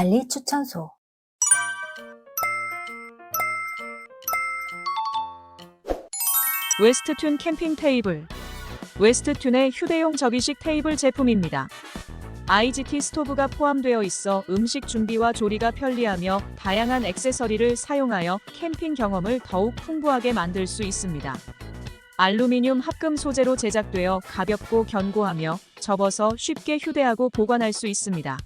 알리 추천소 웨스트튠 캠핑 테이블. 웨스트튠의 휴대용 접이식 테이블 제품입니다. IGT 스토브가 포함되어 있어 음식 준비와 조리가 편리하며 다양한 액세서리를 사용하여 캠핑 경험을 더욱 풍부하게 만들 수 있습니다. 알루미늄 합금 소재로 제작되어 가볍고 견고하며 접어서 쉽게 휴대하고 보관할 수 있습니다.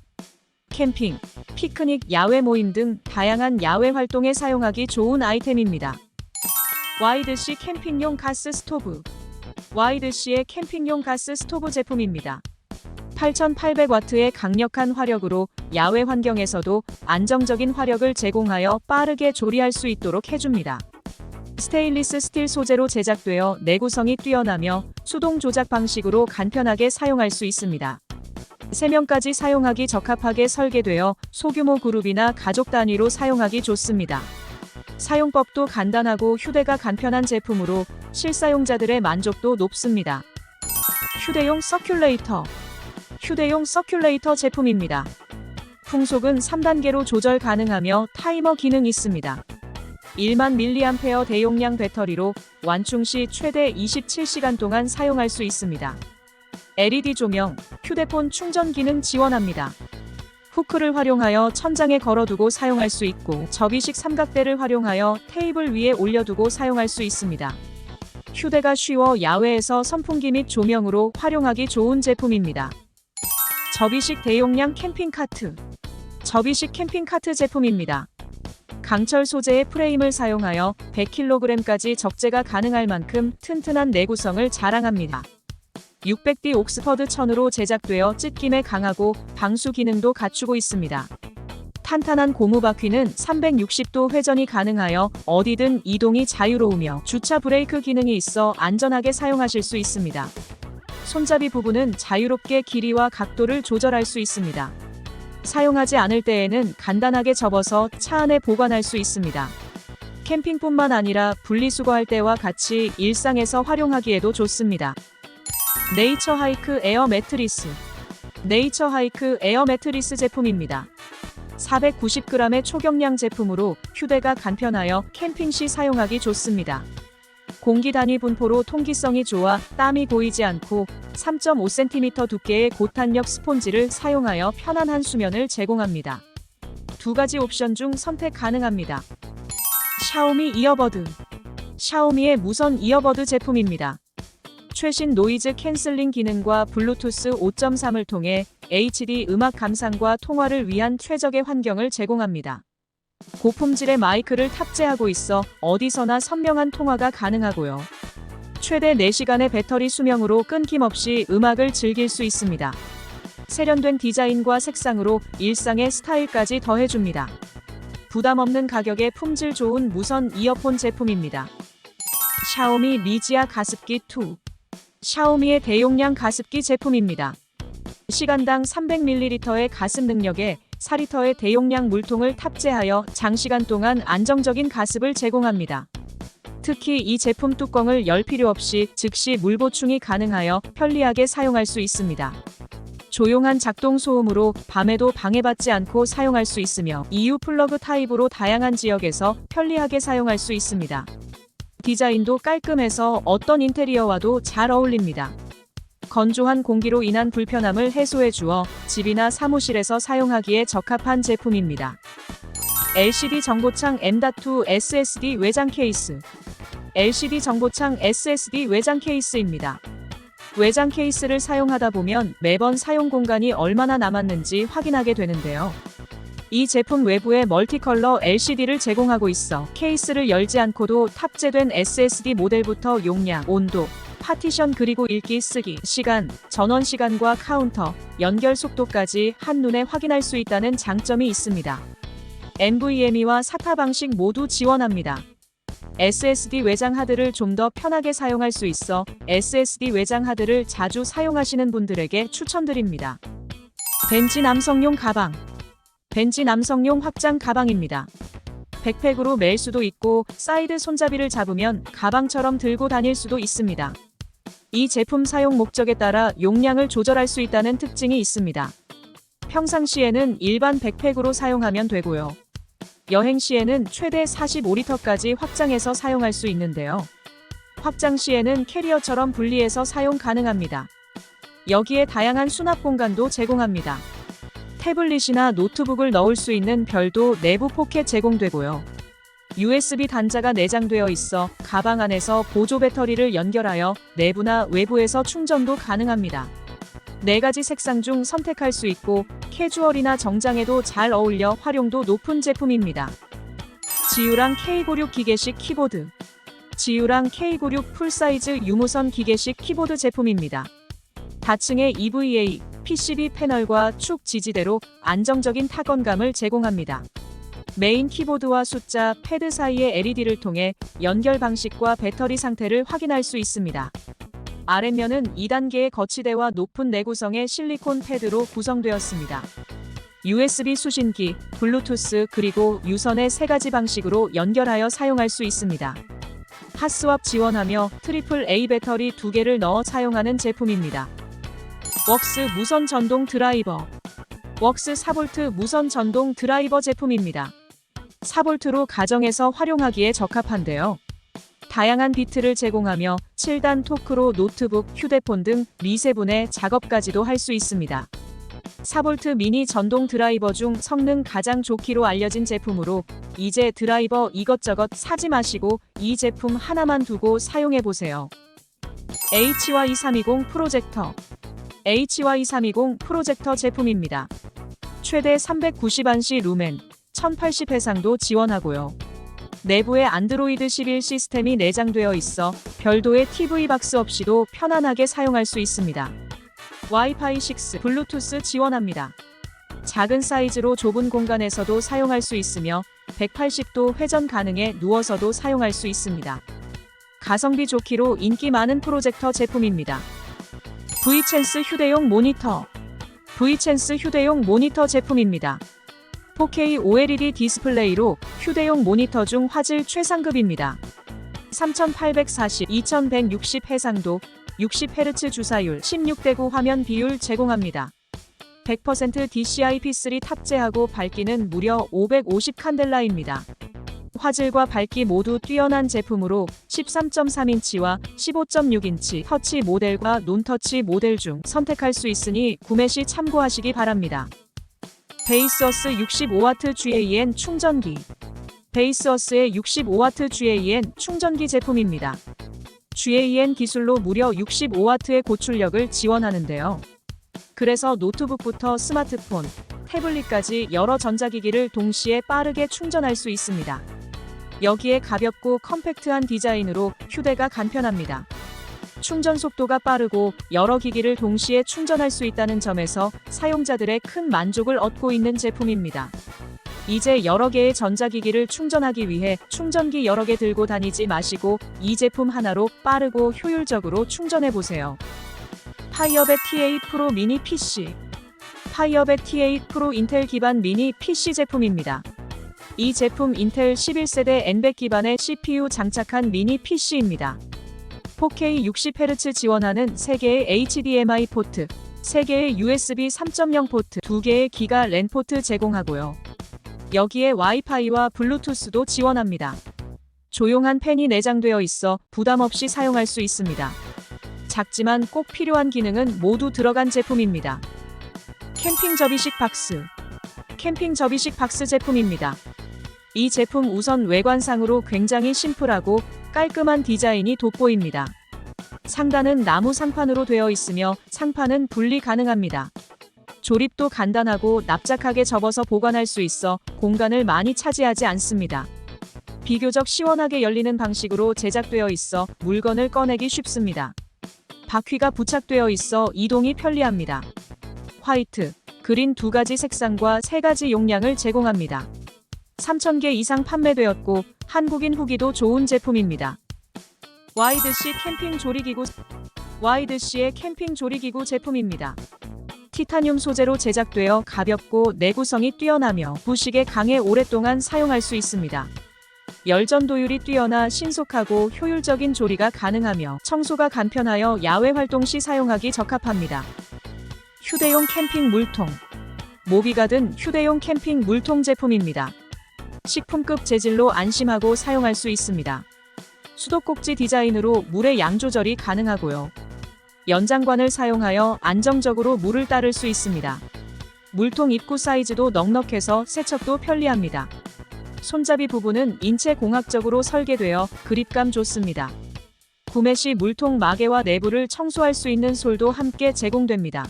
캠핑, 피크닉, 야외 모임 등 다양한 야외 활동에 사용하기 좋은 아이템입니다. 와이드시 캠핑용 가스 스토브. 와이드시의 캠핑용 가스 스토브 제품입니다. 8800와트의 강력한 화력으로 야외 환경에서도 안정적인 화력을 제공하여 빠르게 조리할 수 있도록 해줍니다. 스테인리스 스틸 소재로 제작되어 내구성이 뛰어나며 수동 조작 방식으로 간편하게 사용할 수 있습니다. 3명까지 사용하기 적합하게 설계되어 소규모 그룹이나 가족 단위로 사용하기 좋습니다. 사용법도 간단하고 휴대가 간편한 제품으로 실사용자들의 만족도 높습니다. 휴대용 서큘레이터. 휴대용 서큘레이터 제품입니다. 풍속은 3단계로 조절 가능하며 타이머 기능 있습니다. 1만 mAh 대용량 배터리로 완충 시 최대 27시간 동안 사용할 수 있습니다. LED 조명, 휴대폰 충전 기능 지원합니다. 후크를 활용하여 천장에 걸어두고 사용할 수 있고 접이식 삼각대를 활용하여 테이블 위에 올려두고 사용할 수 있습니다. 휴대가 쉬워 야외에서 선풍기 및 조명으로 활용하기 좋은 제품입니다. 접이식 대용량 캠핑 카트. 접이식 캠핑 카트 제품입니다. 강철 소재의 프레임을 사용하여 100kg까지 적재가 가능할 만큼 튼튼한 내구성을 자랑합니다. 600D 옥스퍼드 천으로 제작되어 찢김에 강하고 방수 기능도 갖추고 있습니다. 탄탄한 고무 바퀴는 360도 회전이 가능하여 어디든 이동이 자유로우며 주차 브레이크 기능이 있어 안전하게 사용하실 수 있습니다. 손잡이 부분은 자유롭게 길이와 각도를 조절할 수 있습니다. 사용하지 않을 때에는 간단하게 접어서 차 안에 보관할 수 있습니다. 캠핑뿐만 아니라 분리수거할 때와 같이 일상에서 활용하기에도 좋습니다. 네이처 하이크 에어 매트리스. 네이처 하이크 에어 매트리스 제품입니다. 490g의 초경량 제품으로 휴대가 간편하여 캠핑 시 사용하기 좋습니다. 공기 단위 분포로 통기성이 좋아 땀이 고이지 않고 3.5cm 두께의 고탄력 스폰지를 사용하여 편안한 수면을 제공합니다. 두 가지 옵션 중 선택 가능합니다. 샤오미 이어버드. 샤오미의 무선 이어버드 제품입니다. 최신 노이즈 캔슬링 기능과 블루투스 5.3을 통해 HD 음악 감상과 통화를 위한 최적의 환경을 제공합니다. 고품질의 마이크를 탑재하고 있어 어디서나 선명한 통화가 가능하고요. 최대 4시간의 배터리 수명으로 끊김없이 음악을 즐길 수 있습니다. 세련된 디자인과 색상으로 일상의 스타일까지 더해줍니다. 부담 없는 가격에 품질 좋은 무선 이어폰 제품입니다. 샤오미 리지아 가습기 2 샤오미의 대용량 가습기 제품입니다. 시간당 300ml의 가습 능력에 4리터의 대용량 물통을 탑재하여 장시간 동안 안정적인 가습을 제공합니다. 특히 이 제품 뚜껑을 열 필요 없이 즉시 물 보충이 가능하여 편리하게 사용할 수 있습니다. 조용한 작동 소음으로 밤에도 방해받지 않고 사용할 수 있으며 EU 플러그 타입으로 다양한 지역에서 편리하게 사용할 수 있습니다. 디자인도 깔끔해서 어떤 인테리어와도 잘 어울립니다. 건조한 공기로 인한 불편함을 해소해 주어 집이나 사무실에서 사용하기에 적합한 제품입니다. LCD 정보창 M.2 SSD 외장 케이스 LCD 정보창 SSD 외장 케이스입니다. 외장 케이스를 사용하다 보면 매번 사용 공간이 얼마나 남았는지 확인하게 되는데요. 이 제품 외부에 멀티컬러 LCD를 제공하고 있어 케이스를 열지 않고도 탑재된 SSD 모델부터 용량, 온도, 파티션 그리고 읽기 쓰기, 시간, 전원 시간과 카운터, 연결 속도까지 한눈에 확인할 수 있다는 장점이 있습니다. NVMe와 SATA 방식 모두 지원합니다. SSD 외장 하드를 좀 더 편하게 사용할 수 있어 SSD 외장 하드를 자주 사용하시는 분들에게 추천드립니다. 벤치 남성용 가방. 벤치 남성용 확장 가방입니다. 백팩으로 멜 수도 있고 사이드 손잡이를 잡으면 가방처럼 들고 다닐 수도 있습니다. 이 제품 사용 목적에 따라 용량을 조절할 수 있다는 특징이 있습니다. 평상시에는 일반 백팩으로 사용하면 되고요. 여행 시에는 최대 45리터까지 확장해서 사용할 수 있는데요. 확장 시에는 캐리어처럼 분리해서 사용 가능합니다. 여기에 다양한 수납 공간도 제공합니다. 태블릿이나 노트북을 넣을 수 있는 별도 내부 포켓 제공되고요. USB 단자가 내장되어 있어 가방 안에서 보조 배터리를 연결하여 내부나 외부에서 충전도 가능합니다. 네 가지 색상 중 선택할 수 있고 캐주얼이나 정장에도 잘 어울려 활용도 높은 제품입니다. 지유랑 K96 기계식 키보드 지유랑 K96 풀사이즈 유무선 기계식 키보드 제품입니다. 다층의 EVA, PCB 패널과 축 지지대로 안정적인 타건감을 제공합니다. 메인 키보드와 숫자, 패드 사이의 LED를 통해 연결 방식과 배터리 상태를 확인할 수 있습니다. 아랫면은 2단계의 거치대와 높은 내구성의 실리콘 패드로 구성되었습니다. USB 수신기, 블루투스 그리고 유선의 세 가지 방식으로 연결하여 사용할 수 있습니다. 핫스왑 지원하며 트리플 A 배터리 두 개를 넣어 사용하는 제품입니다. 웍스 무선 전동 드라이버 웍스 4V 무선 전동 드라이버 제품입니다. 4V로 가정에서 활용하기에 적합한데요. 다양한 비트를 제공하며 7단 토크로 노트북, 휴대폰 등 미세분의 작업까지도 할 수 있습니다. 4V 미니 전동 드라이버 중 성능 가장 좋기로 알려진 제품으로 이제 드라이버 이것저것 사지 마시고 이 제품 하나만 두고 사용해 보세요. HY320 프로젝터 HY320 프로젝터 제품입니다. 최대 390안시 루멘, 1080 해상도 지원하고요. 내부에 안드로이드 11 시스템이 내장되어 있어 별도의 TV 박스 없이도 편안하게 사용할 수 있습니다. 와이파이 6, 블루투스 지원합니다. 작은 사이즈로 좁은 공간에서도 사용할 수 있으며 180도 회전 가능해 누워서도 사용할 수 있습니다. 가성비 좋기로 인기 많은 프로젝터 제품입니다. V챈스 휴대용 모니터 V챈스 휴대용 모니터 제품입니다. 4K OLED 디스플레이로 휴대용 모니터 중 화질 최상급입니다. 3840, 2160 해상도, 60Hz 주사율, 16대9 화면 비율 제공합니다. 100% DCI-P3 탑재하고 밝기는 무려 550 칸델라입니다. 화질과 밝기 모두 뛰어난 제품으로 13.3인치와 15.6인치 터치 모델과 논터치 모델 중 선택할 수 있으니 구매 시 참고하시기 바랍니다. 베이스어스 65W GAN 충전기 베이스어스의 65W GAN 충전기 제품입니다. GAN 기술로 무려 65W의 고출력을 지원하는데요. 그래서 노트북부터 스마트폰, 태블릿까지 여러 전자기기를 동시에 빠르게 충전할 수 있습니다. 여기에 가볍고 컴팩트한 디자인으로 휴대가 간편합니다. 충전 속도가 빠르고 여러 기기를 동시에 충전할 수 있다는 점에서 사용자들의 큰 만족을 얻고 있는 제품입니다. 이제 여러 개의 전자기기를 충전하기 위해 충전기 여러 개 들고 다니지 마시고 이 제품 하나로 빠르고 효율적으로 충전해 보세요. 파이어벳 T8 프로 미니 PC 파이어벳 T8 프로 인텔 기반 미니 PC 제품입니다. 이 제품 인텔 11세대 N100 기반의 CPU 장착한 미니 PC입니다. 4K 60Hz 지원하는 3개의 HDMI 포트, 3개의 USB 3.0 포트, 2개의 기가 랜 포트 제공하고요. 여기에 와이파이와 블루투스도 지원합니다. 조용한 팬이 내장되어 있어 부담 없이 사용할 수 있습니다. 작지만 꼭 필요한 기능은 모두 들어간 제품입니다. 캠핑 접이식 박스. 캠핑 접이식 박스 제품입니다. 이 제품 우선 외관상으로 굉장히 심플하고 깔끔한 디자인이 돋보입니다. 상단은 나무 상판으로 되어 있으며 상판은 분리 가능합니다. 조립도 간단하고 납작하게 접어서 보관할 수 있어 공간을 많이 차지하지 않습니다. 비교적 시원하게 열리는 방식으로 제작되어 있어 물건을 꺼내기 쉽습니다. 바퀴가 부착되어 있어 이동이 편리합니다. 화이트, 그린 두 가지 색상과 세 가지 용량을 제공합니다. 3,000개 이상 판매되었고 한국인 후기도 좋은 제품입니다. 와이드시 캠핑 조리기구 와이드시의 캠핑 조리기구 제품입니다. 티타늄 소재로 제작되어 가볍고 내구성이 뛰어나며 부식에 강해 오랫동안 사용할 수 있습니다. 열전도율이 뛰어나 신속하고 효율적인 조리가 가능하며 청소가 간편하여 야외 활동 시 사용하기 적합합니다. 휴대용 캠핑 물통 모비가 든 휴대용 캠핑 물통 제품입니다. 식품급 재질로 안심하고 사용할 수 있습니다. 수도꼭지 디자인으로 물의 양 조절이 가능하고요. 연장관을 사용하여 안정적으로 물을 따를 수 있습니다. 물통 입구 사이즈도 넉넉해서 세척도 편리합니다. 손잡이 부분은 인체 공학적으로 설계되어 그립감 좋습니다. 구매 시 물통 마개와 내부를 청소할 수 있는 솔도 함께 제공됩니다.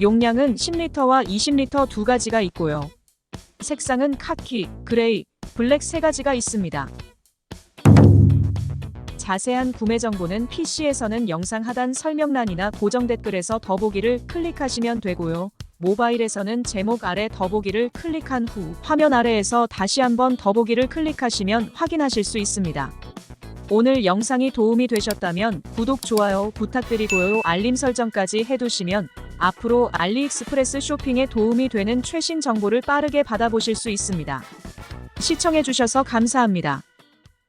용량은 10리터와 20리터 두 가지가 있고요. 색상은 카키, 그레이, 블랙 세 가지가 있습니다. 자세한 구매 정보는 PC에서는 영상 하단 설명란이나 고정 댓글에서 더보기를 클릭하시면 되고요. 모바일에서는 제목 아래 더보기를 클릭한 후 화면 아래에서 다시 한번 더보기를 클릭하시면 확인하실 수 있습니다. 오늘 영상이 도움이 되셨다면 구독, 좋아요 부탁드리고요. 알림 설정까지 해두시면 앞으로 알리익스프레스 쇼핑에 도움이 되는 최신 정보를 빠르게 받아보실 수 있습니다. 시청해주셔서 감사합니다.